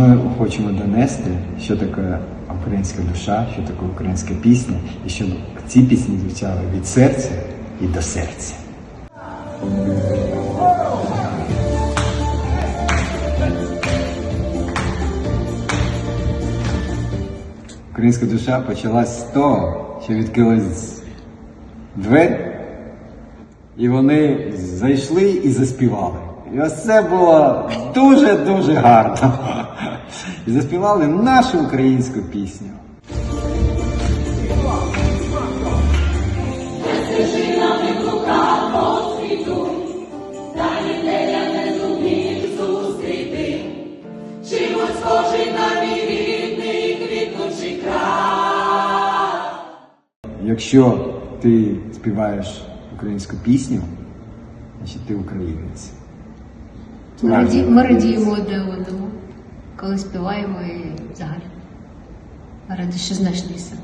Ми хочемо донести, що таке українська душа, що таке українська пісня, і щоб ці пісні звучали від серця і до серця. Українська душа почалась з того, що відкрилась двері, і вони зайшли і заспівали. І ось це було дуже-дуже гарно. І заспівали нашу українську пісню. Якщо ти співаєш українську пісню, значить ти українець. Ми радіємо одне одному, коли співаємо і взагалі. Ми раді, що знайшлися.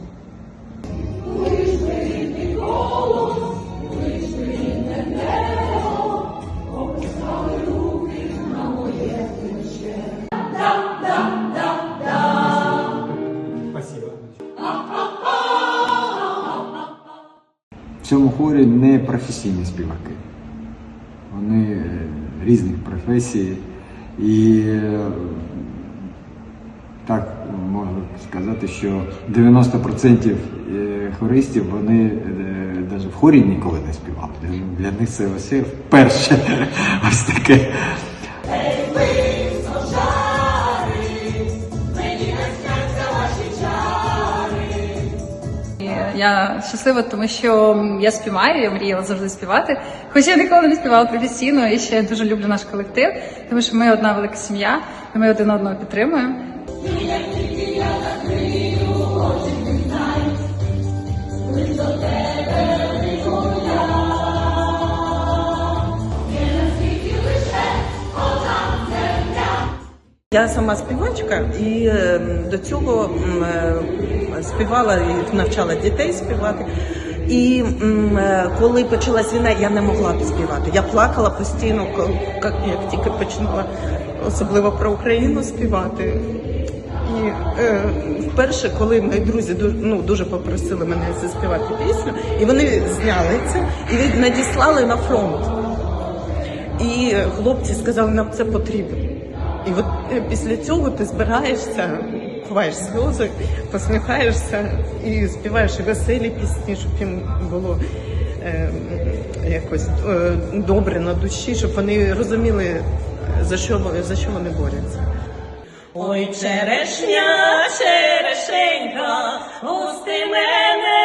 В цьому хорі не професійні співаки. Вони е, різних професій. І е, так можу сказати, що 90% е, хористів вони навіть в хорі ніколи не співали. Для- них це ось вперше ось таке. Я щаслива, тому що я співаю, я мріяла завжди співати. Хоча я ніколи не співала професійно, і ще дуже люблю наш колектив, тому що ми одна велика сім'я, і ми один одного підтримуємо. Я сама співачка і е, до цього е, співала і навчала дітей співати. І е, коли почалась війна, я не могла співати. Я плакала постійно, як тільки починала особливо про Україну співати. І е, вперше, коли мої друзі ну, дуже попросили мене заспівати пісню, і вони зняли це і надіслали на фронт. І хлопці сказали, нам це потрібно. І от е, після цього ти збираєшся, ховаєш сльози, посміхаєшся і співаєш веселі пісні, щоб їм було е, якось е, добре на душі, щоб вони розуміли, за що, за що вони борються. Ой, черешня, черешенька, гости мене,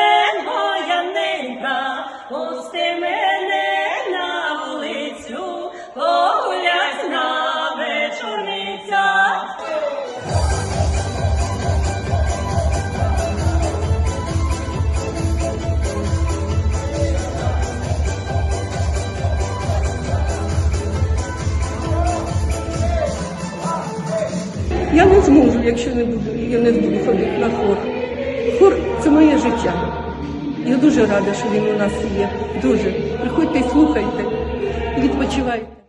Я не зможу, якщо не буду, я не буду ходити на хор. Хор це моє життя. Я дуже рада, що він у нас є. Дуже. Приходьте слухайте, відпочивайте.